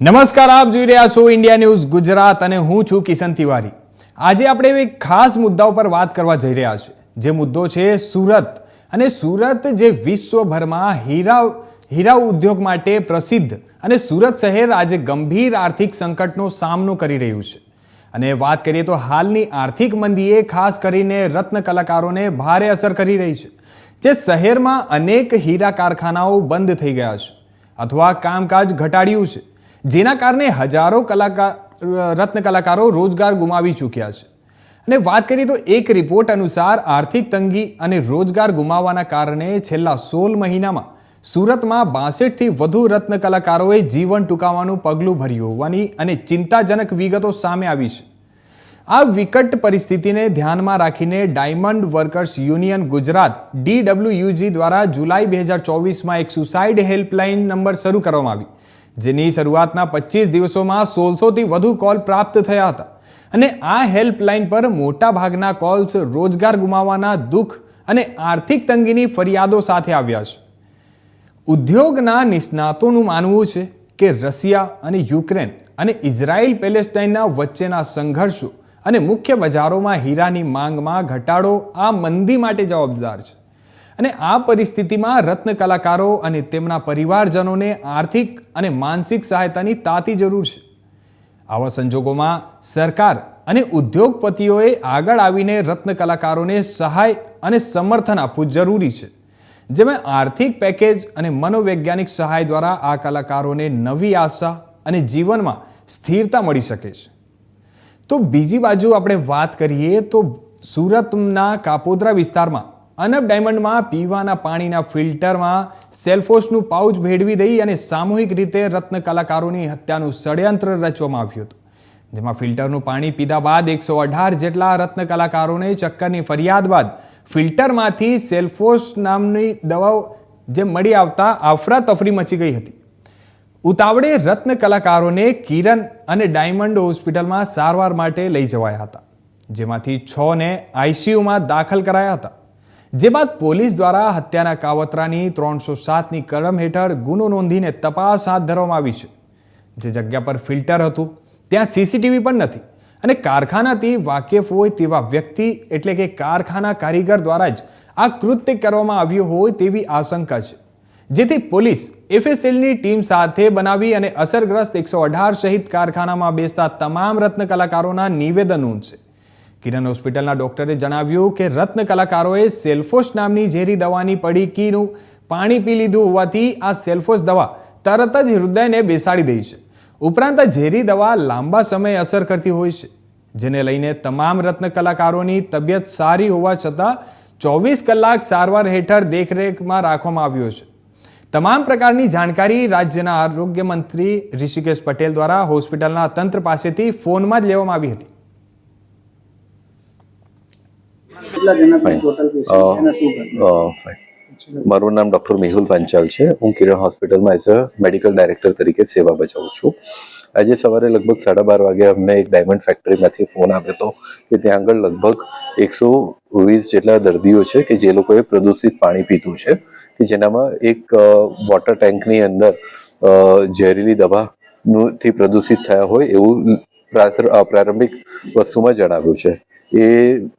નમસ્કાર, આપ જોઈ રહ્યા છો ઇન્ડિયા ન્યૂઝ ગુજરાત અને હું છું કિશન તિવારી. આજે આપણે એક ખાસ મુદ્દા ઉપર વાત કરવા જઈ રહ્યા છે જે મુદ્દો છે સુરત. અને સુરત જે વિશ્વભરમાં હીરા હીરા ઉદ્યોગ માટે પ્રસિદ્ધ અને સુરત શહેર આજે ગંભીર આર્થિક સંકટનો સામનો કરી રહ્યું છે. અને વાત કરીએ તો હાલની આર્થિક મંદીએ ખાસ કરીને રત્ન કલાકારોને ભારે અસર કરી રહી છે. જે શહેરમાં અનેક હીરા કારખાનાઓ બંધ થઈ ગયા છે. અથવા કામકાજ ઘટાડ્યું છે. જેના કારણે હજારો કલાકાર, રત્ન કલાકારો રોજગાર ગુમાવી ચૂક્યા છે. અને વાત કરીએ તો એક રિપોર્ટ અનુસાર આર્થિક તંગી અને રોજગાર ગુમાવવાના કારણે છેલ્લા સોળ મહિનામાં સુરતમાં બાસઠથી વધુ રત્ન કલાકારોએ જીવન ટૂંકાવવાનું પગલું ભર્યું હોવાની અને ચિંતાજનક વિગતો સામે આવી છે. આ વિકટ પરિસ્થિતિને ધ્યાનમાં રાખીને diamond workers union Gujarat DWUG દ્વારા જુલાઈ બે હજાર ચોવીસમાં એક સુસાઇડ હેલ્પલાઇન નંબર શરૂ કરવામાં આવી. જેની શરૂઆતના પચીસ દિવસોમાં સોળસોથી વધુ કોલ પ્રાપ્ત થયા હતા. અને આ હેલ્પલાઇન પર મોટાભાગના કોલ્સ રોજગાર ગુમાવવાના દુઃખ અને આર્થિક તંગીની ફરિયાદો સાથે આવ્યા છે. ઉદ્યોગના નિષ્ણાતોનું માનવું છે કે રશિયા અને યુક્રેન અને ઇઝરાયલ પેલેસ્ટાઇનના વચ્ચેના સંઘર્ષો અને મુખ્ય બજારોમાં હીરાની માંગમાં ઘટાડો આ મંદી માટે જવાબદાર છે. અને આ પરિસ્થિતિમાં રત્ન કલાકારો અને તેમના પરિવારજનોને આર્થિક અને માનસિક સહાયતાની તાતી જરૂર છે. આવા સંજોગોમાં સરકાર અને ઉદ્યોગપતિઓએ આગળ આવીને રત્ન કલાકારોને સહાય અને સમર્થન આપવું જરૂરી છે. જેમાં આર્થિક પેકેજ અને મનોવૈજ્ઞાનિક સહાય દ્વારા આ કલાકારોને નવી આશા અને જીવનમાં સ્થિરતા મળી શકે છે. તો બીજી બાજુ આપણે વાત કરીએ તો સુરતના કાપોદ્રા વિસ્તારમાં અનબ ડાયમંડમાં પીવાના પાણીના ફિલ્ટરમાં સેલ્ફોસનું પાઉચ ભેળવી દઈ અને સામૂહિક રીતે રત્ન કલાકારોની હત્યાનું ષડયંત્ર રચવામાં આવ્યું હતું. જેમાં ફિલ્ટરનું પાણી પીધા બાદ એકસો અઢાર જેટલા રત્ન કલાકારોને ચક્કરની ફરિયાદ બાદ ફિલ્ટરમાંથી સેલ્ફોસ નામની દવાઓ જે મળી આવતા અફરાતફરી મચી ગઈ હતી. ઉતાવળે રત્ન કલાકારોને કિરણ અને ડાયમંડ હોસ્પિટલમાં સારવાર માટે લઈ જવાયા હતા, જેમાંથી છને આઈસીયુમાં દાખલ કરાયા હતા. જે બાદ પોલીસ દ્વારા હત્યાના કાવતરાની ત્રણસો સાતની કલમ હેઠળ ગુનો નોંધીને તપાસ હાથ ધરવામાં આવી છે. જે જગ્યા પર ફિલ્ટર હતું, ત્યાં સીસીટીવી પણ નથી અને કારખાનાથી વાકેફ હોય તેવા વ્યક્તિ એટલે કે કારખાના કારીગર દ્વારા જ આ કૃત્ય કરવામાં આવ્યું હોય તેવી આશંકા છે. જેથી પોલીસ એફએસએલની ટીમ સાથે બનાવી અને અસરગ્રસ્ત એકસો અઢાર સહિત કારખાનામાં બેસતા તમામ રત્ન કલાકારોના નિવેદન નોંધશે. કિરણ હોસ્પિટલના ડોક્ટરે જણાવ્યું કે રત્ન કલાકારોએ સેલ્ફોસ નામની ઝેરી દવાની પડીકીનું પાણી પી લીધું હોવાથી આ સેલ્ફોસ દવા તરત જ હૃદયને બેસાડી દઈ છે. ઉપરાંત ઝેરી દવા લાંબા સમય અસર કરતી હોય છે, જેને લઈને તમામ રત્ન કલાકારોની તબિયત સારી હોવા છતાં ચોવીસ કલાક સારવાર હેઠળ દેખરેખમાં રાખવામાં આવ્યો છે. તમામ પ્રકારની જાણકારી રાજ્યના આરોગ્ય મંત્રી ઋષિકેશ પટેલ દ્વારા હોસ્પિટલના તંત્ર પાસેથી ફોનમાં જ લેવામાં આવી હતી. કેટલા જણા ટોટલ પેશન્ટ. મારું નામ ડૉક્ટર મેહુલ પાંચાલ છે. હું કિરણ હોસ્પિટલમાં એઝ અ મેડિકલ ડાયરેક્ટર તરીકે સેવા બજાવું છું. આજે સવારે લગભગ સાડા બાર વાગે અમને એક ડાયમંડ ફેક્ટરીમાંથી ફોન આવ્યો હતો કે ત્યાં આગળ લગભગ એકસો વીસ જેટલા દર્દીઓ છે કે જે લોકોએ પ્રદૂષિત પાણી પીધું છે કે જેનામાં એક વોટર ટેન્કની અંદર ઝેરીલી દવાનું થી પ્રદૂષિત થયા હોય એવું પ્રારંભિક વસ્તુમાં જણાવ્યું છે. એ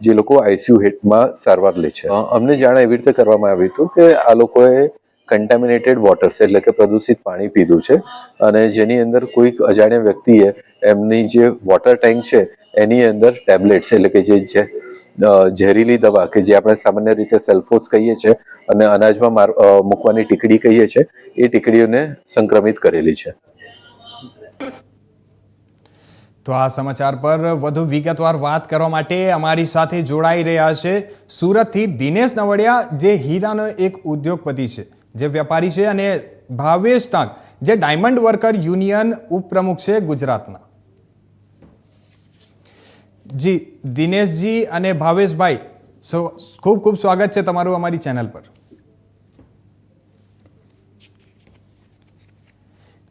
જે લોકો આઈસીયુ હેઠમાં સારવાર લે છે. અમને જાણ એવી રીતે કરવામાં આવ્યું હતું કે આ લોકોએ કન્ટામિનેટેડ વોટર્સ એટલે કે પ્રદૂષિત પાણી પીધું છે અને જેની અંદર કોઈક અજાણ્યા વ્યક્તિએ એમની જે વોટર ટેન્ક છે એની અંદર ટેબ્લેટ્સ એટલે કે જે ઝેરીલી દવા કે જે આપણે સામાન્ય રીતે સેલ્ફોસ કહીએ છીએ અને અનાજમાં મૂકવાની ટીકડી કહીએ છીએ એ ટીકડીઓને સંક્રમિત કરેલી છે. તો આ સમાચાર પર વધુ વિગતવાર વાત કરવા માટે અમારી સાથે જોડાઈ રહ્યા છે સુરતથી દિનેશ નવડિયા, જે હીરાનો એક ઉદ્યોગપતિ છે, જે વેપારી છે અને ભાવેશ ટાંક, જે ડાયમંડ વર્કર યુનિયન ઉપપ્રમુખ છે ગુજરાતના. જી, દિનેશજી અને ભાવેશભાઈ, સો, ખૂબ ખૂબ સ્વાગત છે તમારું અમારી ચેનલ પર.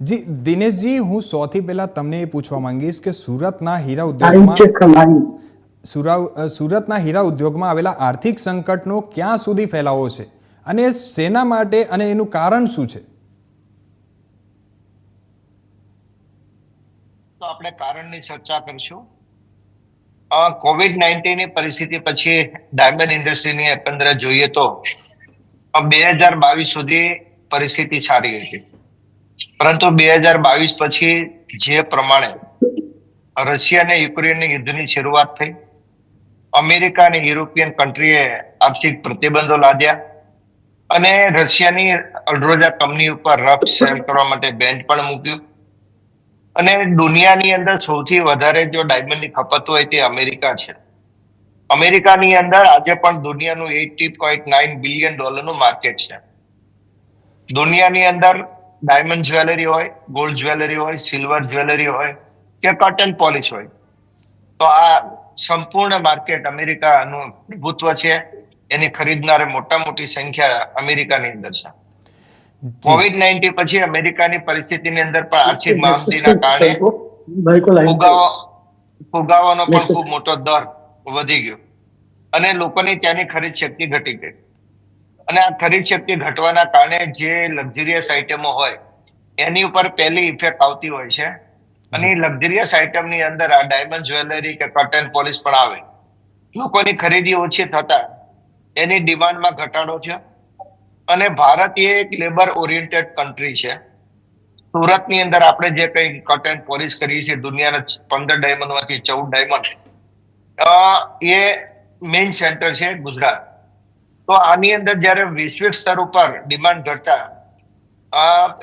જી દિનેશજી હું સૌથી પહેલા તમને એ પૂછવા માંગીશ કે સુરતના હીરા ઉદ્યોગમાં સુરતના હીરા ઉદ્યોગમાં આવેલા આર્થિક સંકટનો ક્યાં સુધી ફેલાવો છે? અને સેના માટે અને એનું કારણ શું છે? તો આપણે કારણની ચર્ચા કરીશું. કોવિડ નાઇન્ટીનની પરિસ્થિતિ પછી ડાયમંડ ઇન્ડસ્ટ્રીની એકંદરે જોઈએ તો બે હજાર બાવીસ સુધી પરિસ્થિતિ સારી હતી. પરંતુ બે હજાર બાવીસ પછી જે પ્રમાણે રશિયા અને યુક્રેનની યુદ્ધની શરૂઆત થઈ. અમેરિકા અને યુરોપિયન કન્ટ્રીએ આર્થિક પ્રતિબંધો લાદ્યા અને રશિયાની અલ્ડ્રોજા કંપની ઉપર રફ સેલ કરવા માટે બેન પણ મૂક્યું. અને દુનિયાની અંદર સૌથી વધારે જો ડાયમંડની ખપત હોય તે અમેરિકા છે. અમેરિકાની અંદર આજે પણ દુનિયાનું એટી પોઈન્ટ નાઇન બિલિયન ડોલરનું માર્કેટ છે. દુનિયાની અંદર ડાયમંડ જ્વેલરી હોય ગોલ્ડ જ્વેલરી હોય સિલ્વર જ્વેલરી હોય કે કોટન પોલિશ હોય. તો આ સંપૂર્ણ માર્કેટ અમેરિકાનું પ્રભુત્વ છે. એની ખરીદનાર મોટા મોટી સંખ્યા અમેરિકાની અંદર છે. કોવિડ નાઇન્ટીન પછી અમેરિકાની પરિસ્થિતિની અંદર પણ આર્થિક મહામંદીના કારણે ફુગાવો ફુગાવાનો પણ ખૂબ મોટો દર વધી ગયો. અને લોકોની ત્યાંની ખરીદ શક્તિ ઘટી ગઈ. અને આ ખરીદ શક્તિ ઘટવાના કારણે જે લક્ઝરિયસ આઇટમો હોય એની ઉપર પહેલી ઇફેક્ટ આવતી હોય છે. અને લક્ઝરિયસ આઇટમની અંદર આ ડાયમંડ જ્વેલરી કે કટન પોલિશ પણ આવે. લોકોની ખરીદી ઓછી થતા એની ડિમાન્ડમાં ઘટાડો થયો. અને ભારત એ એક લેબર ઓરિએન્ટેડ કન્ટ્રી છે. સુરતની અંદર આપણે જે કંઈ કટન પોલિશ કરીએ છીએ દુનિયાના પંદર ડાયમંડમાંથી ચૌદ ડાયમંડ એ મેઇન સેન્ટર છે ગુજરાત. તો આની અંદર જ્યારે વૈશ્વિક સ્તર ઉપર ડિમાન્ડ ઘટતા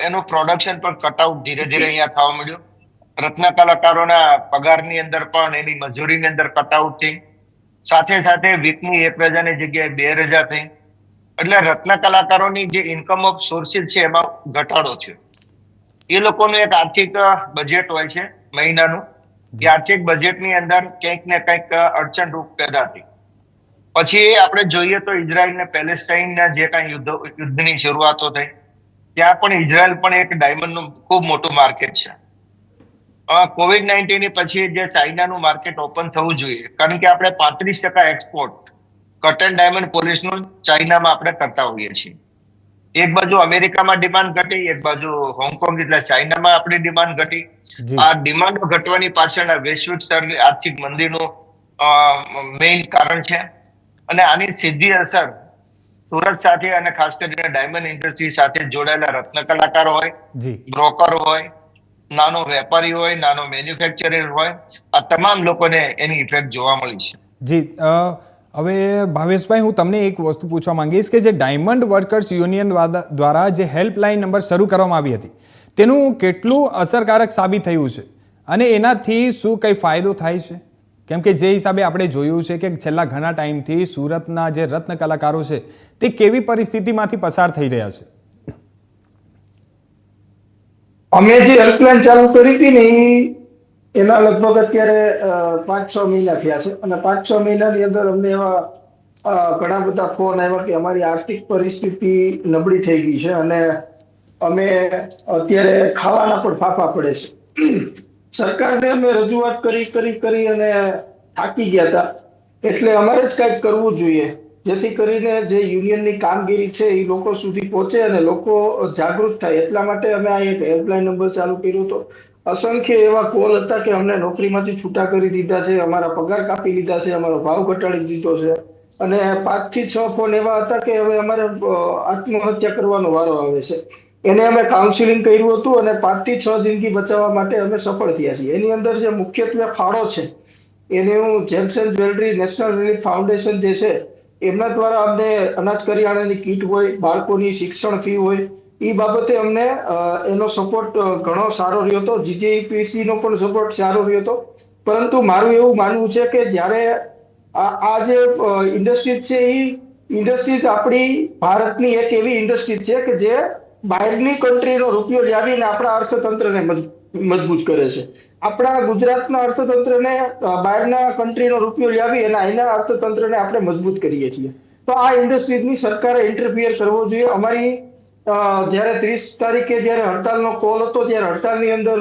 એનું પ્રોડક્શન પણ કટઆઉટ ધીરે ધીરે અહીંયા થવા મળ્યું રત્ન કલાકારોના પગારની અંદર પણ, એની મજૂરીની અંદર કટઆઉટ થઈ. સાથે સાથે વીકની એક રજાની જગ્યાએ બે રજા થઈ. એટલે રત્ન કલાકારોની જે ઇન્કમ ઓફ સોર્સિસ છે, એમાં ઘટાડો થયો. એ લોકોનું એક આર્થિક બજેટ હોય છે મહિનાનું. જે આર્થિક બજેટની અંદર કંઈક ને કંઈક અડચણરૂપ પેદા થઈ. પછી આપણે જોઈએ તો ઇઝરાયલ ને પેલેસ્ટાઇનના જે કાંઈ યુદ્ધ યુદ્ધની શરૂઆતો થઈ ત્યાં પણ ઇઝરાયલ પણ એક ડાયમંડનું ખૂબ મોટું માર્કેટ છે. કોવિડ નાઇન્ટીન પછી જે ચાઇનાનું માર્કેટ ઓપન થવું જોઈએ કારણ કે આપણે પાંત્રીસ ટકા એક્સપોર્ટ કટન ડાયમંડ પોલિશનું ચાઇનામાં આપણે કરતા હોઈએ છીએ. એક બાજુ અમેરિકામાં ડિમાન્ડ ઘટી એક બાજુ હોંગકોંગ એટલે ચાઇનામાં આપણી ડિમાન્ડ ઘટી. આ ડિમાન્ડ ઘટવાની પાછળના વૈશ્વિક સ્તરની આર્થિક મંદીનું મેઇન કારણ છે. અને આની સીધી અસર સુરત સાથે અને ખાસ કરીને ડાયમંડ ઇન્ડસ્ટ્રી સાથે જોડાયેલા રત્ન કલાકાર હોય જી. બ્રોકર હોય નાનો વેપારી હોય નાનો મેન્યુફેક્ચરર હોય આ તમામ લોકોને એની ઇફેક્ટ જોવા મળી છે. જી હવે ભાવેશભાઈ હું તમને એક વસ્તુ પૂછવા માંગીશ કે જે ડાયમંડ વર્કર્સ યુનિયન દ્વારા જે હેલ્પલાઇન નંબર શરૂ કરવામાં આવી હતી તેનું કેટલું અસરકારક સાબિત થયું છે? અને એનાથી શું કંઈ ફાયદો થાય છે? કેમ કે જે હિસાબે આપણે જોયું છે કે છેલ્લા ઘણા ટાઈમથી સુરતના જે રત્ન કલાકારો છે, તે કેવી પરિસ્થિતિમાંથી પસાર થઈ રહ્યા છે? અમે જે હેલ્પલાઇન ચાલુ કરી હતી ને, એના લગભગ અત્યારે પાંચ છ મહિના થયા છે. અને પાંચ છ મહિનાની અંદર અમને એવા ઘણા બધા ફોન આવ્યા કે અમારી આર્થિક પરિસ્થિતિ નબળી થઈ ગઈ છે અને અમે અત્યારે ખાવાના પણ ફાફા પડે છે. સરકારને અમે રજૂઆત કરી કરી કરી અને થાકી ગયા હતા. એટલે અમારે જ કંઈક કરવું જોઈએ. જેથી કરીને જે યુનિયનની કામગીરી છે એ લોકો સુધી પહોંચે અને લોકો જાગૃત થાય. એટલા માટે અમે આ એક હેલ્પલાઇન નંબર ચાલુ કર્યો હતો. અસંખ્ય એવા કોલ હતા કે અમને નોકરીમાંથી છૂટા કરી દીધા છે, અમારા પગાર કાપી લીધા છે, અમારો ભાવ ઘટાડી દીધો છે. અને પાંચથી છ ફોન એવા હતા કે હવે અમારે આત્મહત્યા કરવાનો વારો આવે છે. એને અમે કાઉન્સિલિંગ કર્યું હતું અને પાંચથી છ જિંદગી બચાવવા માટે અમે સફળ થયા છીએ. એની અંદર જે મુખ્યત્વે ફાળો છે, એને હું gems and jewellery national relief foundation જે છે, એમના દ્વારા અમને અનાજ કરિયાણાની કીટ હોય, બાળકોની શિક્ષણ ફી હોય એ બાબતે અમને એનો સપોર્ટ ઘણો સારો રહ્યો હતો. જીજેપીસી નો પણ સપોર્ટ સારો રહ્યો હતો. પરંતુ મારું એવું માનવું છે કે જ્યારે આ જે ઇન્ડસ્ટ્રી છે એ ઇન્ડસ્ટ્રીઝ આપણી ભારતની એક એવી ઇન્ડસ્ટ્રી છે કે જે બહારની કન્ટ્રીનો રૂપિયો લાવીને આપણા અર્થતંત્રને મજ- મજબૂત કરે છે. આપણા ગુજરાતના અર્થતંત્રને બહારના કન્ટ્રીનો રૂપિયો લાવી અને અહીંના અર્થતંત્રને આપણે મજબૂત કરીએ છીએ. તો આ ઇન્ડસ્ટ્રીઝની સરકારે ઇન્ટરફિયર કરવો જોઈએ. અમારી જ્યારે ત્રીસ તારીખે જ્યારે હડતાલનો કોલ હતો, ત્યારે હડતાલની અંદર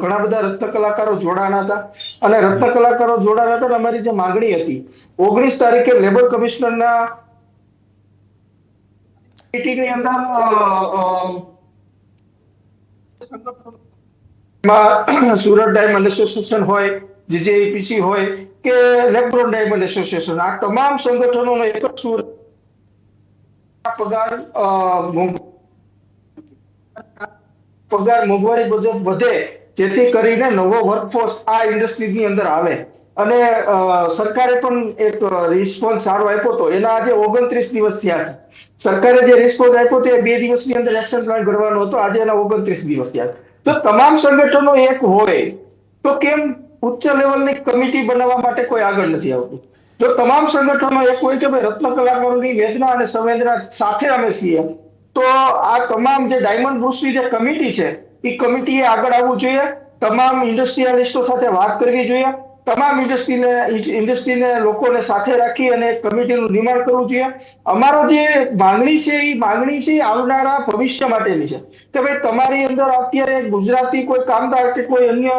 ઘણા બધા રત્ન કલાકારો જોડાણા હતા. અને રત્ન કલાકારો જોડાણા હતા અમારી જે માંગણી હતી, ઓગણીસ તારીખે લેબર કમિશનરના સુરત ડાયમંડ એસોસિએશન હોય જીજેપીસી હોય કે લેબ્રોન ડાયમંડ એસોસિએશન, આ તમામ સંગઠનોનો એક જ સુર પગાર પગાર મોંઘવારી મુજબ વધે જેથી કરીને નવો વર્કફોર્સ આ ઇન્ડસ્ટ્રીની અંદર આવે. અને સરકારે પણ એક રિસ્પોન્સ સારો આપ્યો હતો. એના આજે ઓગણત્રીસ દિવસ થયા છે. સરકારે જે રિસ્પોન્સ આપ્યો એ બે દિવસની અંદર એક્શન પ્લાન ઘડવાનો હતો. આજે એના ઓગણત્રીસ દિવસ થયા તો તમામ સંગઠનો એક હોય, તો કેમ ઉચ્ચ લેવલની કમિટી બનાવવા માટે કોઈ આગળ નથી આવતું? જો તમામ સંગઠનો એક હોય કે ભાઈ રત્ન કલાકારોની વેદના અને સંવેદના સાથે અમે છીએ, તો આ તમામ જે ડાયમંડ બ્રુસની જે કમિટી છે એ કમિટીએ આગળ આવવું જોઈએ. તમામ ઇન્ડસ્ટ્રીયાલિસ્ટો સાથે વાત કરવી જોઈએ. તમામ ઇન્ડસ્ટ્રીને ઇન્ડસ્ટ્રીને લોકોને સાથે રાખી અને કમિટીનું નિર્માણ કરવું જોઈએ. અમારો જે માંગણી છે એ માંગણી છે આવનારા ભવિષ્ય માટેની છે. કે ભાઈ તમારી અંદર અત્યારે ગુજરાતી કોઈ કામદાર કે કોઈ અન્ય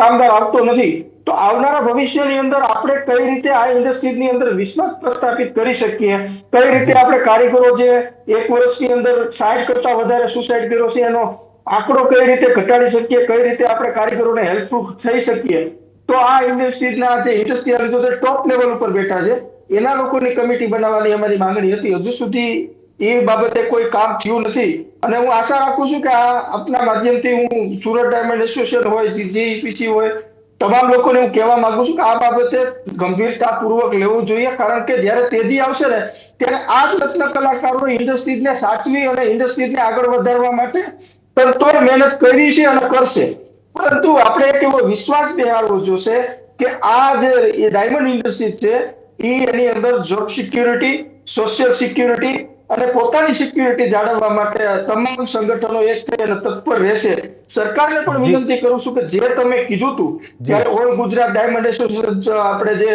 કામદાર આવતો નથી, તો આવનારા ભવિષ્યની અંદર આપણે કઈ રીતે આ ઇન્ડસ્ટ્રીની અંદર વિશ્વાસ પ્રસ્થાપિત કરી શકીએ? કઈ રીતે આપણે કારીગરો જે એક વર્ષની અંદર સાઠ કરતા વધારે સુસાઇડ કર્યો છે, એનો આંકડો કઈ રીતે ઘટાડી શકીએ, કઈ રીતે આપણે કારીગરોને હેલ્પફુલ થઈ શકીએ, તો આ ઇન્ડસ્ટ્રીના જે ઇન્ડસ્ટ્રીયલ જો ટોપ લેવલ ઉપર બેઠા છે, એના લોકોની કમિટી બનાવવાની અમારી માંગણી હતી. હજુ સુધી એ બાબતે કોઈ કામ થયું નથી. અને હું આશા રાખું છું કે આ આપના માધ્યમથી હું સુરત ડાયમંડ એસોસિએશન હોય જીઈપીસી હોય, તમામ લોકોને હું કહેવા માંગુ છું કે આ બાબતે ગંભીરતાપૂર્વક લેવું જોઈએ, કારણ કે જ્યારે તેજી આવશે ને, ત્યારે આ જ રત્ન કલાકારો ઇન્ડસ્ટ્રીને સાચવી અને ઇન્ડસ્ટ્રીને આગળ વધારવા માટે તનતોડ મહેનત કરી છે અને કરશે. પરંતુ આપણે એક એવો વિશ્વાસ બેહાડવો જોશે કે આ જે એ ડાયમંડ ઇન્ડસ્ટ્રી છે એ એની અંદર જોબ સિક્યુરિટી સોશિયલ સિક્યુરિટી અને પોતાની સિક્યુરિટી જાળવવા માટે તમામ સંગઠનો એક છે અને તત્પર રહેશે. સરકારને પણ વિનંતી કરું છું કે જે તમે કીધું હતું જ્યારે ઓલ ગુજરાત ડાયમંડ એસોસિએશન આપણે જે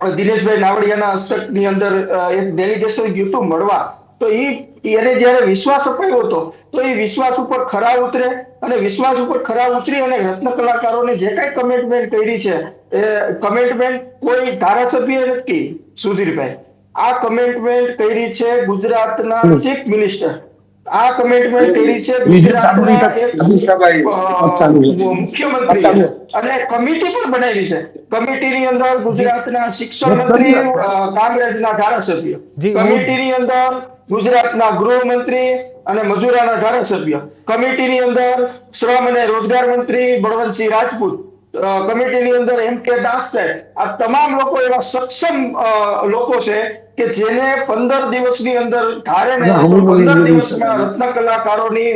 દિનેશભાઈ નાવડિયાના હસ્તકની અંદર એક ડેલિગેશન ગયું હતું મળવા. તો એ એને જ્યારે વિશ્વાસ અપાયો હતો તો એ વિશ્વાસ ઉપર ખરા ઉતરે અને વિશ્વાસ ઉપર ખરા ઉતરી અને રત્ન કલાકારોને જે કાંઈ કમિટમેન્ટ કરી છે એ કમિટમેન્ટ કોઈ ધારાસભ્ય નથી સુધીરભાઈ. આ કમિટમેન્ટ કરી છે ગુજરાતના ચીફ મિનિસ્ટર આ કમિટમેન્ટ કરી છે મુખ્યમંત્રી. અને કમિટી પણ બનાવી છે. કમિટીની અંદર ગુજરાતના શિક્ષણ મંત્રી અ, કાંગ્રેસના ધારાસભ્ય. કમિટીની અંદર ગુજરાતના ગૃહમંત્રી અને મજૂરાના ધારાસભ્ય. કમિટીની અંદર શ્રમ અને રોજગાર મંત્રી બળવંતસિંહ રાજપૂત. કમિટીની અંદર એમ કે દાસ સાહેબ આ તમામ લોકો એવા સક્ષમ લોકો છે કે જેને પંદર દિવસની અંદર ધારે ને પંદર દિવસમાં રત્ન કલાકારોની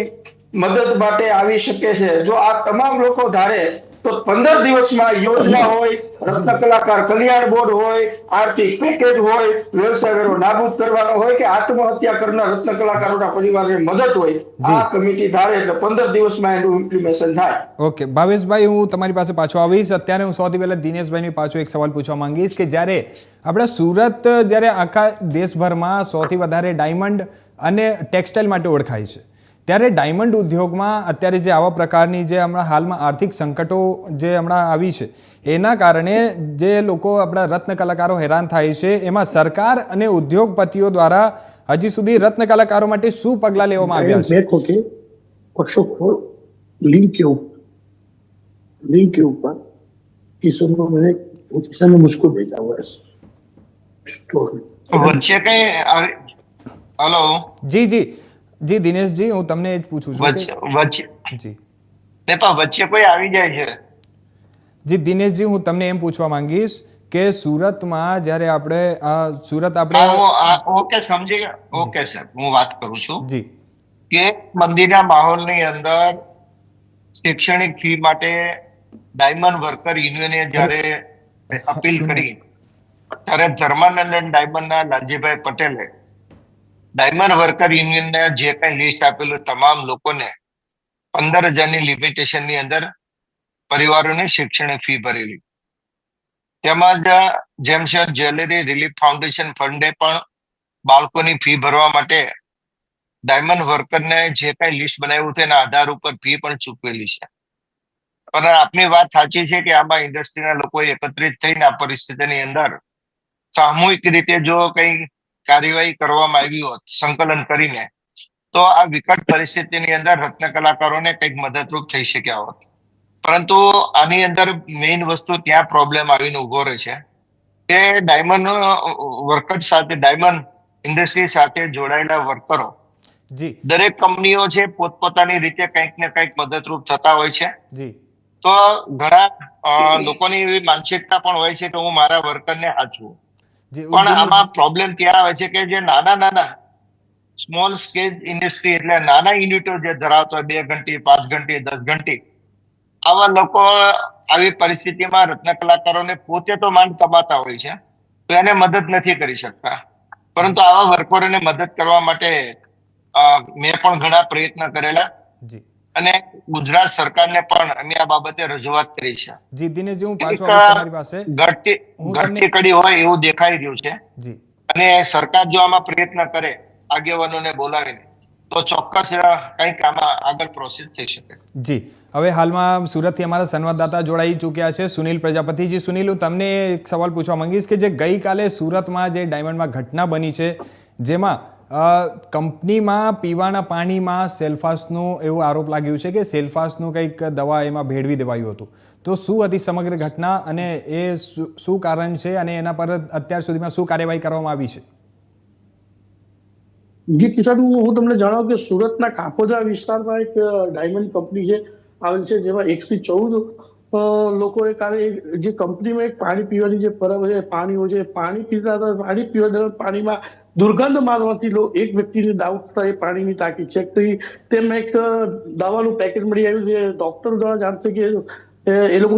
મદદ માટે આવી શકે છે. જો આ તમામ લોકો ધારે તો પંદર દિવસમાં યોજના હોય રત્ન કલાકાર કલ્યાણ બોર્ડ હોય આર્થિક પેકેજ હોય વ્યવસાય વેરો નાબૂદ કરવાનો હોય કે આત્મહત્યા કરનાર રત્ન કલાકારોના પરિવારને મદદ હોય આ કમિટી ધારે એટલે પંદર દિવસમાં એનું ઇમ્પ્લિમેશન થાય. ઓકે ભાવેશભાઈ હું તમારી પાસે પાછો આવીશ. અત્યારે હું સૌથી પહેલા દિનેશભાઈની પાછો એક સવાલ પૂછવા માંગીશ કે જ્યારે આપણે સુરત જ્યારે આખા દેશભરમાં સૌથી વધારે ડાયમંડ અને ટેક્સટાઇલ માટે ઓળખાય છે ત્યારે ડાયમંડ ઉદ્યોગમાં અત્યારે જે આવા પ્રકારની જે હમણાં હાલમાં આર્થિક સંકટો જે હમણાં આવી છે એના કારણે જે લોકો આપણા રત્ન કલાકારો હેરાન થાય છે એમાં સરકાર અને ઉદ્યોગપતિઓ દ્વારા હજી સુધી રત્ન કલાકારો માટે શું પગલાં લેવામાં આવ્યા છે देखो कि पक्षों को लिंक के ऊपर लिंक के ऊपर किशोर को मैंने वो किसान ने मुझको भेजा हुआ है स्टोर में વચ્ચે કઈ આવી- હલો જી જી જી દિનેશજી હું તમને એ જ પૂછું છું. વચ્ચે જી. ને પણ વચ્ચે કોઈ આવી જાય છે? જી દિનેશજી હું તમને એમ પૂછવા માંગીશ કે સુરતમાં જ્યારે આપણે આ સુરત આપણે ઓકે સમજી ગયા. ઓકે સર હું વાત કરું છું જી. કે મંદિરના માહોલની અંદર શૈક્ષણિક ફી માટે ડાયમંડ વર્કર યુનિયને જ્યારે અપીલ કરી ત્યારે ધર્માનંદ ડાયમંડના લાલજીભાઈ પટેલે ડાયમંડ વર્કર યુનિયનને જે કઈ લિસ્ટ આપેલું તમામ લોકોને પંદર હજારની લિમિટેશનની અંદર પરિવારોને શિક્ષણ ફી ભરેલી. તેમજ gems and jewellery relief foundation funday પણ બાળકોની ફી ભરવા માટે ડાયમંડ વર્કરને જે કઈ લિસ્ટ બનાવ્યું એના આધાર ઉપર ફી પણ ચૂકવેલી છે. પણ આપની વાત સાચી છે કે આમાં ઇન્ડસ્ટ્રીના લોકો એકત્રિત થઈને આ પરિસ્થિતિની અંદર સામૂહિક રીતે જો કઈ કાર્યવાહી કરવામાં આવી હોત સંકલન કરીને તો આ વિકટ પરિસ્થિતિની અંદર રત્ન કલાકારોને કંઈક મદદરૂપ થઈ શક્યા હોત. પરંતુ આની અંદર મેઇન વસ્તુ ત્યાં પ્રોબ્લેમ આવીને ઊભો રહે છે કે ડાયમંડ વર્કર સાથે ડાયમંડ ઇન્ડસ્ટ્રી સાથે જોડાયેલા વર્કરો જી. દરેક કંપનીઓ છે પોતપોતાની રીતે કંઈક ને કંઈક મદદરૂપ થતા હોય છે. જી. તો ઘણા લોકોની એવી માનસિકતા પણ હોય છે કે હું મારા વર્કરને હાચવું. પણ આમાં પ્રોબ્લેમ ત્યાં આવે છે કે જે નાના નાના સ્મોલ સ્કેલ ઇન્ડસ્ટ્રી એટલે નાના યુનિટો જે ધરાવતો હોય બે ઘંટી પાંચ ઘંટી દસ ઘંટી આવા લોકો આવી પરિસ્થિતિમાં રત્ન કલાકારોને પોતે તો માંડ કમાતા હોય છે તો એને મદદ નથી કરી શકતા. પરંતુ આવા વર્કરોને મદદ કરવા માટે મેં પણ ઘણા પ્રયત્ન કરેલા. અને ગુજરાત સરકારને પણ અમે આ બાબતે રજૂઆત કરી છે. જી દિનેશજી હું પાછો તમારી પાસે. ઘટતી ઘટતી કડી હોય એવું દેખાઈ રહ્યું છે. જી. અને સરકાર જો આમાં પ્રયત્ન કરે આગેવાનોને બોલાવીને તો ચોક્કસ કંઈક આમાં આગળ પ્રોસેસ થઈ શકે. જી. હવે હાલમાં સુરતથી અમારા સંવાદદાતા જોડાઈ ચૂક્યા છે સુનિલ પ્રજાપતિજી સુનિલ હું તમને એક સવાલ પૂછવા માંગીશ કે જે ગઈકાલે સુરતમાં જે ડાયમંડમાં ઘટના બની છે જેમાં કંપનીમાં પીવાના પાણીમાં સેલ્ફાસનો એવો આરોપ લાગ્યો છે કે સેલ્ફાસનું કંઈક દવા એમાં ભેળવી દેવાયું હતું. તો શું હતી સમગ્ર ઘટના અને એ શું કારણ છે અને એના પર અત્યાર સુધીમાં શું કાર્યવાહી કરવામાં આવી છે? જે કિશન હું તમને જણાવું કે સુરતના કાપોદરા વિસ્તારમાં એક ડાયમંડ કંપની છે, આવેલ છે, જેમાં એકથી ચૌદ લોકોએ કાલે જે કંપનીમાં એક પાણી પીવાની જે પરબ છે, પાણીઓ છે, પાણી પીતા હતા, પાણી પીવા દરમિયાન પાણીમાં દુર્ગંધ મારવાથી લો- એક વ્યક્તિને ડાઉટ એ પાણીની ટાંકી ચેક કરી, તેમને એક દવાનું પેકેટ મળી આવ્યું છે. ડોક્ટર દ્વારા જાણશે કે એ લોકો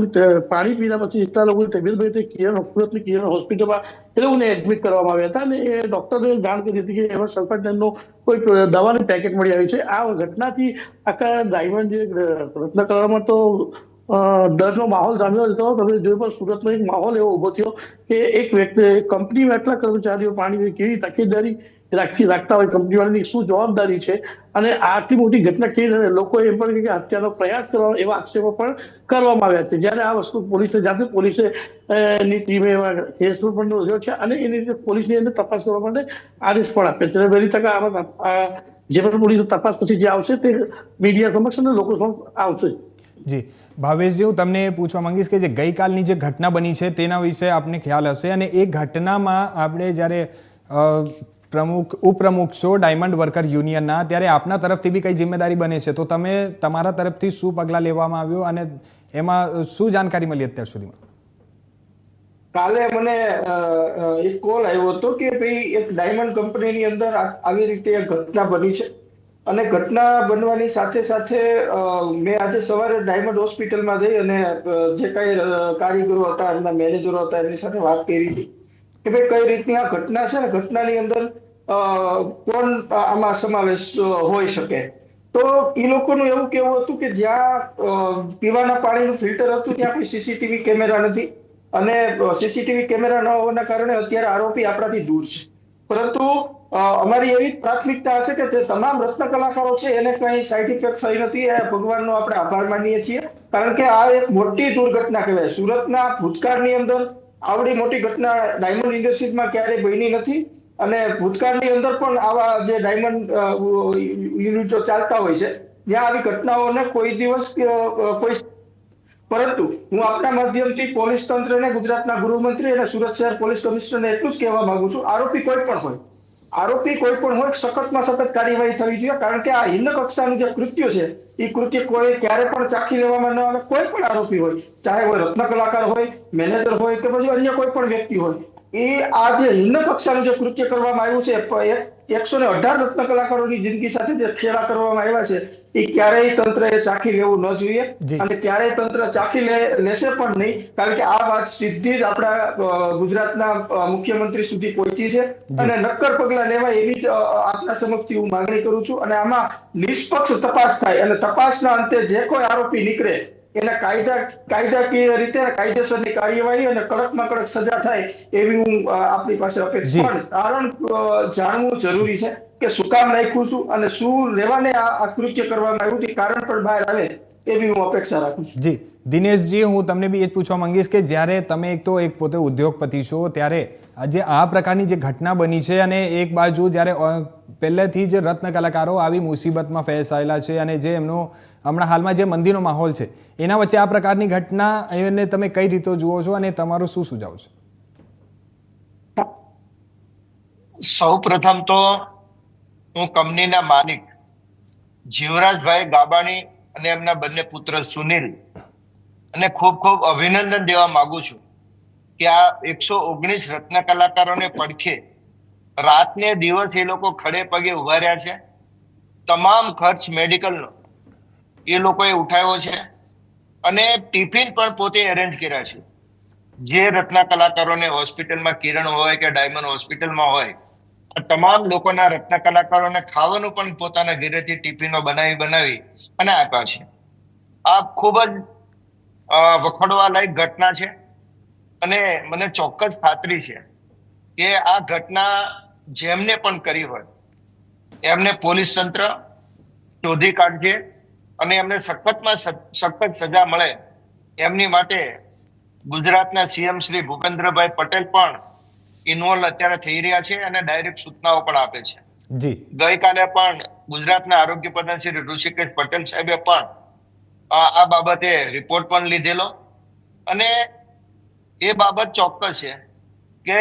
પાણી પીધા પછી એટલા લોકોની તબિયત બગડી હતી, કિરણ સુરતની કિરણ હોસ્પિટલમાં એ લોકોને એડમિટ કરવામાં આવ્યા હતા અને એ ડોક્ટરે જાણ કરી હતી કે એમાં સલ્ફાઇડ નામનો કોઈ દવાની પેકેટ મળી આવી છે. આ ઘટનાથી આખા ડાયમંડ જે રત્ન કલામાં તો ડરનો માહોલ જામ્યો હતો. તમે જોયું પણ સુરતનો એક માહોલ એવો ઊભો થયો કે એક વ્યક્તિ, કંપનીમાં એટલા કર્મચારીઓ પાણી કેવી તકેદારી રાખી, રાખતા હોય કંપની વાળાની શું જવાબદારી છે? અને આટલી મોટી ઘટના કેવી રીતે લોકો એમ પણ કે હત્યાનો પ્રયાસ કરવાનો, એવા આક્ષેપો પણ કરવામાં આવ્યા છે. જ્યારે આ વસ્તુ પોલીસે, જાતે પોલીસે ની ટીમે કેસ પણ નોંધ્યો છે અને એની રીતે પોલીસની અંદર તપાસ કરવા માટે આદેશ પણ આપ્યા છે. વહેલી તકે આમાં જે પણ પોલીસ તપાસ પછી જે આવશે તે મીડિયા સમક્ષ અને લોકો સમક્ષ આવશે. જી. ભાવેશજી, હું તમને પૂછવા માંગીશ કે જે ગઈકાલની જે ઘટના બની છે, તેના વિશે આપને ખ્યાલ હશે અને એ ઘટનામાં આપણે જ્યારે પ્રમુખ, ઉપપ્રમુખ છો, ડાયમંડ વર્કર યુનિયનના, ત્યારે આપના તરફથી બી કઈ જિમ્મેદારી બને છે? તો તમે તમારા તરફથી શું પગલાં લેવામાં આવ્યું અને એમાં શું જાણકારી મળી અત્યાર સુધીમાં? કાલે મને એક કોલ આવ્યો હતો કે ભાઈ એક ડાયમંડ કંપનીની અંદર આવી રીતે એક ઘટના બની છે. અને ઘટના બનવાની સાથે સાથે મેં આજે સવારે ડાયમંડ હોસ્પિટલમાં જઈ અને જે કઈ કારીગરો હતા, એમના મેનેજરો હતા, એમની સાથે વાત કરી હતી કે ભાઈ કઈ રીતની આ ઘટના છે ને? ઘટનાની અંદર કોણ આમાં સમાવેશ હોઈ શકે? તો એ લોકોનું એવું કેવું હતું કે જ્યાં પીવાના પાણીનું ફિલ્ટર હતું, ત્યાં કોઈ સીસીટીવી કેમેરા નથી. અને સીસીટીવી કેમેરા ન હોવાના કારણે અત્યારે આરોપી આપણાથી દૂર છે. પરંતુ અમારી એવી પ્રાથમિકતા હશે કે જે તમામ રત્ન કલાકારો છે, એને કઈ સાઈડ ઇફેક્ટ થઈ નથી. એ ભગવાનનો આપણે આભાર માનીએ છીએ. કારણ કે આ એક મોટી દુર્ઘટના કહેવાય. સુરતના ભૂતકાળની અંદર આવડી મોટી ઘટના ડાયમંડ ઇન્ડસ્ટ્રીઝમાં ક્યારેય બની નથી. અને ભૂતકાળની અંદર પણ આવા જે ડાયમંડ યુનિટો ચાલતા હોય છે, ત્યાં આવી ઘટનાઓને કોઈ દિવસ કોઈ પરંતુ હું આપના માધ્યમથી પોલીસ તંત્રને ગુજરાતના ગૃહમંત્રી અને સુરત શહેર પોલીસ કમિશનરને એટલું જ કહેવા માંગુ છું, આરોપી કોઈ પણ હોય, આરોપી કોઈ પણ હોય, સખતમાં સખત કાર્યવાહી થવી જોઈએ, કારણ કે આ હિન્ન કક્ષાનું જે કૃત્ય છે એ કૃત્ય કોઈ ક્યારે પણ ચાખી લેવામાં ન આવે, કોઈ પણ આરોપી હોય, ચાહે કોઈ રત્ન કલાકાર હોય, મેનેજર હોય કે પછી અન્ય કોઈ પણ વ્યક્તિ હોય, એ આ જે હિન્ન કક્ષાનું જે કૃત્ય કરવામાં આવ્યું છે એક- એકસો ને અઢાર રત્ન કલાકારોની જિંદગી સાથે જે ખેડા કરવામાં આવ્યા છે એ ક્યારેય તંત્રએ ચાખી લેવું ન જોઈએ. અને ક્યારેય તંત્ર ચાખી લેશે પણ નહીં કારણ કે આ વાત સીધી જ આપણા ગુજરાતના મુખ્યમંત્રી સુધી પહોંચી છે. અને નક્કર પગલા લેવાય એવી જ આપના સમક્ષથી હું માંગણી કરું છું. અને આમાં નિષ્પક્ષ તપાસ થાય. અને તપાસના અંતે જે કોઈ આરોપી નીકળે એને કાયદા કાયદાકીય રીતે કાયદેસરની કાર્યવાહી અને કડકમાં કડક સજા થાય એવી હું આપની પાસે અપેક્ષા પણ કારણ જાણવું જરૂરી છે કે શું કામ રાખ્યું છું અને શું લેવાને આ કૃત્ય કરવામાં આવ્યું તે કારણ પણ બહાર આવે એવી હું અપેક્ષા રાખું છું. જી. દિનેશજી હું તમને બી એ જ પૂછવા માંગીશ કે જ્યારે તમે એક તો એક પોતે ઉદ્યોગપતિ છો ત્યારે આજે આ પ્રકારની જે ઘટના બની છે અને એક બાજુ જ્યારે પહેલેથી જ રત્ન કલાકારો આવી મુસીબતમાં ફેસાયેલા છે અને જે એમનો હમણાં હાલમાં જે મંદીનો માહોલ છે, એના વચ્ચે આ પ્રકારની ઘટના એને તમે કઈ રીતે જુઓ છો અને તમારું શું સુઝાવ છે? સૌ પ્રથમ તો હું કંપનીના માલિક, જીવરાજભાઈ ગાબાણી અને એમના બંને પુત્ર સુનિલ, અને ખૂબ ખૂબ અભિનંદન દેવા માંગુ છું કે આ એકસો ઓગણીસ રત્ન કલાકારોને પડખે રાતને દિવસ એ લોકો ખડે પગે ઊભા રહ્યા છે. તમામ ખર્ચ મેડિકલનો એ લોકોએ ઉઠાવ્યો છે અને ટિફિન પણ પોતે અરેન્જ કર્યા છે. જે રત્ન કલાકારોને હોસ્પિટલમાં કિરણ હોય કે ડાયમંડ હોસ્પિટલમાં હોય તમામ લોકોના રત્ન કલાકારોને ખાવાનું પણ પોતાના ઘરેથી ટિફિનો બનાવી બનાવી અને આપ્યા છે. આ ખૂબ જ વખોડવા લાયક ઘટના છે અને મને ચોક્કસ ખાતરી છે કે આ ઘટના જેમને પણ કરી હોય, એમને પોલીસ તંત્ર શોધી કાઢશે અને એમને સખતમાં સખ- સખત સજા મળે એમની માટે ગુજરાતના સીએમ શ્રી ભૂપેન્દ્રભાઈ પટેલ પણ ઇન્વોલ્વ અત્યારે થઈ રહ્યા છે અને ડાયરેક્ટ સૂચનાઓ પણ આપે છે. જી. ગઈકાલે પણ ગુજરાતના આરોગ્ય પ્રધાન શ્રી ઋષિકેશ પટેલ સાહેબે પણ આ આ બાબતે રિપોર્ટ પણ લીધેલો અને એ બાબત ચોક્કસ છે કે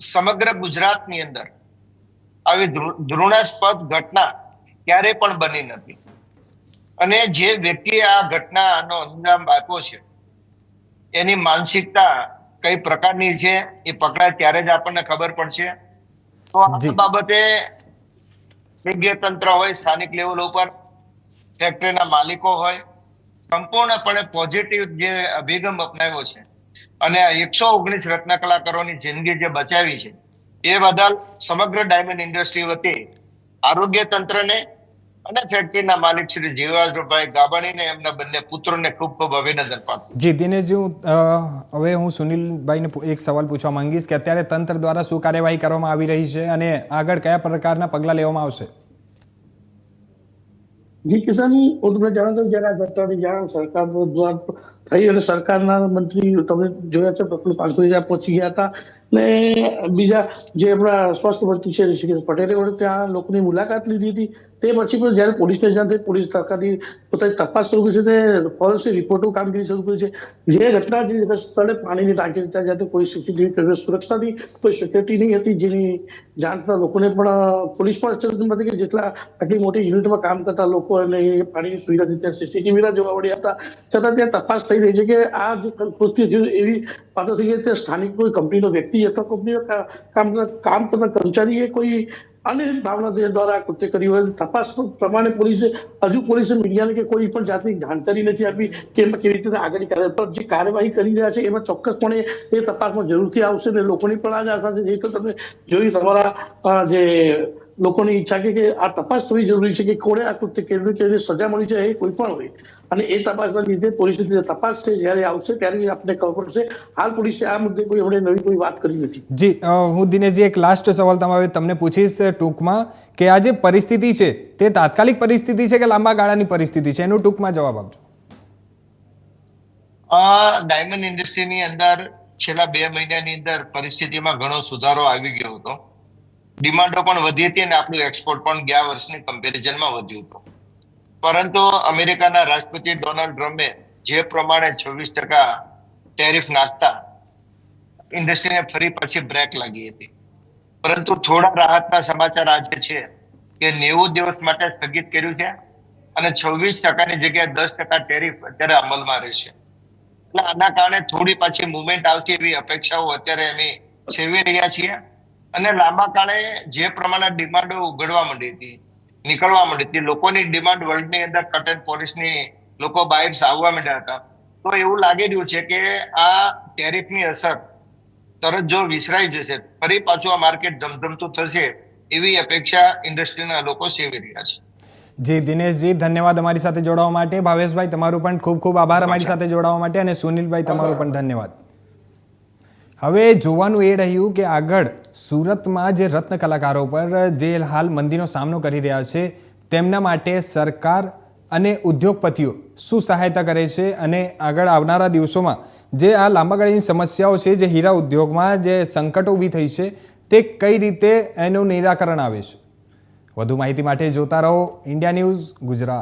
સમગ્ર ગુજરાતની અંદર આવી ધૃણાસ્પદ ઘટના ક્યારેય પણ બની નથી. અને જે વ્યક્તિએ આ ઘટનાનો અંજામ આપ્યો છે એની માનસિકતા કઈ પ્રકારની છે એ પકડાય ત્યારે જ આપણને ખબર પડશે. તો આ બાબતે યોગ્ય તંત્ર હોય સ્થાનિક લેવલ ઉપર ફેક્ટરીના માલિકો હોય સંપૂર્ણપણે પોઝિટિવ જે અભિગમ અપનાવ્યો છે અને એકસો ઓગણીસ રત્ન કલાકારોની જિંદગી જે બચાવી છે એ બદલ સમગ્ર ડાયમંડ ઇન્ડસ્ટ્રી વતી આરોગ્ય તંત્રને અને ફેક્ટરીના માલિક શ્રી જીવાભાઈ ગાબાણીને એમના બંને પુત્રોને ખૂબ ખૂબ અભિનંદન પાઠવું જી દિનેશજી હું હવે હું સુનિલભાઈને એક સવાલ પૂછવા માંગીશ કે અત્યારે તંત્ર દ્વારા શું કાર્યવાહી કરવામાં આવી રહી છે અને આગળ કયા પ્રકારના પગલાં લેવામાં આવશે? જી કિસાની હું તમને જણાવતો જયારે આ ઘટનાની જાણ સરકાર દ્વારા થઈ અને સરકારના મંત્રી તમે જોયા છે પાનસુરી ત્યાં પહોંચી ગયા હતા. ને બીજા જે આપણા સ્વાસ્થ્ય મંત્રી છે, ઋષિકેશ પટેલે પણ ત્યાં લોકોની મુલાકાત લીધી હતી. તે પછી પણ જયારે પોલીસને જાણ થઈ, પોલીસ સરકારની પોતાની તપાસ શરૂ કરી છે તે ફોરેન્સિક રિપોર્ટો કામગીરી શરૂ કરી છે. જે ઘટના જે સ્થળે પાણીની ટાંકી ત્યાં જ્યાં કોઈ સીસીટીવી સુરક્ષાની કોઈ સિક્યુરિટી નહીં હતી, જેની જાણ થતા લોકોને પણ પોલીસ પણ અચરજમાં નથી કે જેટલા આટલી મોટી યુનિટમાં કામ કરતા લોકો અને પાણીની સુવિધા ત્યાં સીસીટીવી જોવા મળ્યા હતા. છતાં ત્યાં તપાસ થઈ રહી છે કે આ જે કૃત્ય થયું એવી વાતો થઈ તે સ્થાનિક કોઈ કંપનીનો વ્યક્તિ અથવા કંપનીનો કામ કામ કરતા કર્મચારીએ કોઈ અન્ય ભાવના દ્વારા કૃત્ય કર્યું હોય. તપાસ પ્રમાણે પોલીસે, હજુ પોલીસે મીડિયાને કે કોઈ પણ જાતની જાણકારી નથી આપી કે એમાં કેવી રીતે આગળની કાર્ય પર જે કાર્યવાહી કરી રહ્યા છે, એમાં ચોક્કસપણે એ તપાસમાં જરૂરથી આવશે ને લોકોની પણ આ જ આશા છે. જે તો તમે જોયું તમારા જે લોકોની ઈચ્છા કે આ તપાસ થવી જરૂરી છે કે કોણે આ કૃત્ય કર્યું કે સજા મળી છે એ કોઈ પણ હોય. અને એ તપાસના લીધે પોલીસની જે તપાસ છે જ્યારે આવશે ત્યારે આપણને ખબર પડશે. હાલ પોલીસે આ મુદ્દે કોઈ હમણાં નવી કોઈ વાત કરી નથી. જી હું દિનેશજી એક લાસ્ટ સવાલ તમારે તમને પૂછીશ ટૂંકમાં કે આ જે પરિસ્થિતિ છે તે તાત્કાલિક પરિસ્થિતિ છે કે લાંબા ગાળાની પરિસ્થિતિ છે? એનો ટૂંકમાં જવાબ આપજો. આ ડાયમંડ ઇન્ડસ્ટ્રીની અંદર છેલ્લા બે મહિનાની અંદર પરિસ્થિતિમાં ઘણો સુધારો આવી ગયો હતો. ડિમાન્ડો પણ વધી હતી અને આપણું એક્સપોર્ટ પણ ગયા વર્ષની કમ્પેરિઝનમાં વધ્યું હતું. પરંતુ અમેરિકાના રાષ્ટ્રપતિ ડોનાલ્ડ ટ્રમ્પે જે પ્રમાણે છવ્વીસ ટકા ટેરિફ નાખતા, ઇન્ડસ્ટ્રીને ફરી પછી બ્રેક લાગી હતી. પરંતુ થોડા રાહતના સમાચાર આજે છે કે નેવું દિવસ માટે સ્થગિત કર્યું છે અને છવ્વીસ ટકાની જગ્યાએ દસ ટકા ટેરિફ અત્યારે અમલમાં રહેશે. એટલે આના કારણે થોડી પાછી મુવમેન્ટ આવશે એવી અપેક્ષાઓ અત્યારે અમે સેવી રહ્યા છીએ. અને લાંબા કાળે જે પ્રમાણે ડિમાન્ડો ઉઘડવા માંડી હતી નીકળવા માંડી હતી લોકોની ડિમાન્ડ વર્લ્ડની અંદર કટન પોલિસની લોકો બહાર આવવા માંડ્યા હતા. તો એવું લાગી રહ્યું છે કે આ ટેરિફની અસર તરત જો વિસરાઈ જશે ફરી પાછું આ માર્કેટ ધમધમતું થશે એવી અપેક્ષા ઇન્ડસ્ટ્રીના લોકો સેવી રહ્યા છે. જી દિનેશજી ધન્યવાદ અમારી સાથે જોડાવા માટે. ભાવેશભાઈ તમારું પણ ખૂબ ખૂબ આભાર અમારી સાથે જોડાવા માટે અને સુનિલભાઈ તમારું પણ ધન્યવાદ. હવે જોવાનું એ રહ્યું કે આગળ સુરતમાં જે રત્ન કલાકારો પર જે હાલ મંદીનો સામનો કરી રહ્યા છે, તેમના માટે સરકાર અને ઉદ્યોગપતિઓ શું સહાયતા કરે છે અને આગળ આવનારા દિવસોમાં જે આ લાંબા ગાળાની સમસ્યાઓ છે, જે હીરા ઉદ્યોગમાં જે સંકટો ઊભી થઈ છે, તે કઈ રીતે એનું નિરાકરણ આવે છે? વધુ માહિતી માટે જોતા રહો ઇન્ડિયા ન્યૂઝ ગુજરાત.